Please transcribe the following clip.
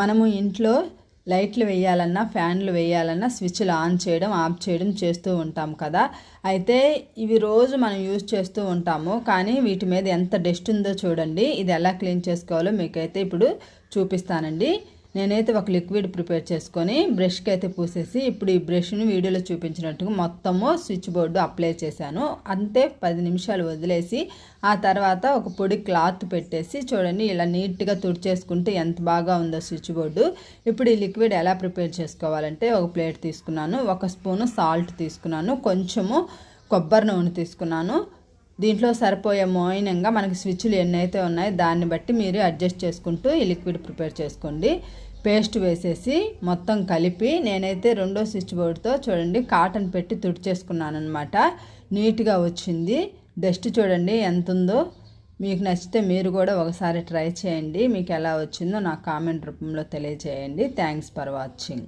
మనము ఇంట్లో లైట్లు వేయాలన్నా ఫ్యాన్లు వేయాలన్నా స్విచ్లు ఆన్ చేయడం ఆఫ్ చేయడం చేస్తూ ఉంటాం కదా. అయితే ఇవి రోజు మనం యూజ్ చేస్తూ ఉంటాము. కానీ వీటి మీద ఎంత డస్ట్ ఉందో చూడండి. ఇది ఎలా క్లీన్ చేసుకోవాలో మీకైతే ఇప్పుడు చూపిస్తానండి. నేనైతే ఒక లిక్విడ్ ప్రిపేర్ చేసుకొని బ్రష్కి అయితే పూసేసి ఇప్పుడు ఈ బ్రష్ని వీడియోలో చూపించినట్టుగా మొత్తము స్విచ్ బోర్డు అప్లై చేశాను. అంతే పది నిమిషాలు వదిలేసి ఆ తర్వాత ఒక పొడి క్లాత్ పెట్టేసి చూడండి ఇలా నీట్గా తుడిచేసుకుంటే ఎంత బాగా ఉందో స్విచ్ బోర్డు. ఇప్పుడు ఈ లిక్విడ్ ఎలా ప్రిపేర్ చేసుకోవాలంటే ఒక ప్లేట్ తీసుకున్నాను ఒక స్పూను సాల్ట్ తీసుకున్నాను కొంచెము కొబ్బరి నూనె తీసుకున్నాను. దీంట్లో సరిపోయే మోయినంగా మనకి స్విచ్లు ఎన్నైతే ఉన్నాయో దాన్ని బట్టి మీరు అడ్జస్ట్ చేసుకుంటూ ఈ లిక్విడ్ ప్రిపేర్ చేసుకోండి. పేస్ట్ వేసేసి మొత్తం కలిపి నేనైతే రెండో స్విచ్ బోర్డుతో చూడండి కాటన్ పెట్టి తుడిచేసుకున్నాను అనమాట నీట్గా వచ్చింది. డస్ట్ చూడండి ఎంత ఉందో మీకు నచ్చితే మీరు కూడా ఒకసారి ట్రై చేయండి. మీకు ఎలా వచ్చిందో నాకు కామెంట్ రూపంలో తెలియజేయండి. Thanks for watching.